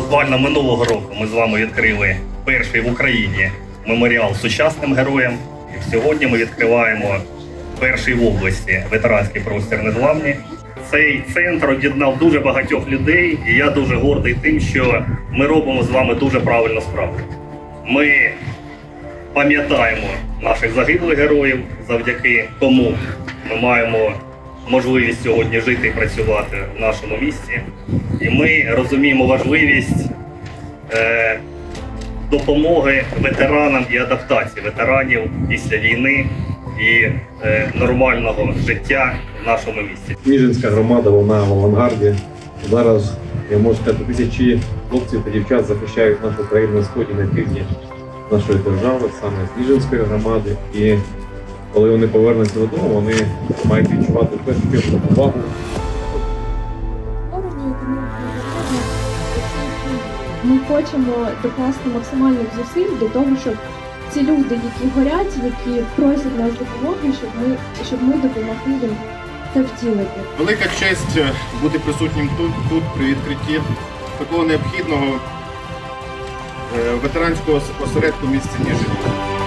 буквально минулого року ми з вами відкрили перший в Україні меморіал сучасним героям. І сьогодні ми відкриваємо перший в області ветеранський простір незламні. Цей центр об'єднав дуже багатьох людей, і я дуже гордий тим, що ми робимо з вами дуже правильну справу. Ми пам'ятаємо наших загиблих героїв, завдяки кому ми маємо можливість сьогодні жити і працювати в нашому місті. І ми розуміємо важливість е, допомоги ветеранам і адаптації ветеранів після війни і е, нормального життя в нашому місті. Ніжинська громада, вона в авангарді. Зараз, я можу сказати, тисячі хлопців та дівчат захищають нашу країну на сході, на півдні нашої держави, саме з Ніжинської громади. І коли вони повернуться додому, вони мають відчувати першу увагу ми хочемо докласти максимальних зусиль для того, щоб ці люди, які горять, які просять нас допомоги, щоб ми щоб ми допомогли їм це втілити. Велика честь е, бути присутнім тут, тут при відкритті такого необхідного е, ветеранського осередку в місті Ніжині.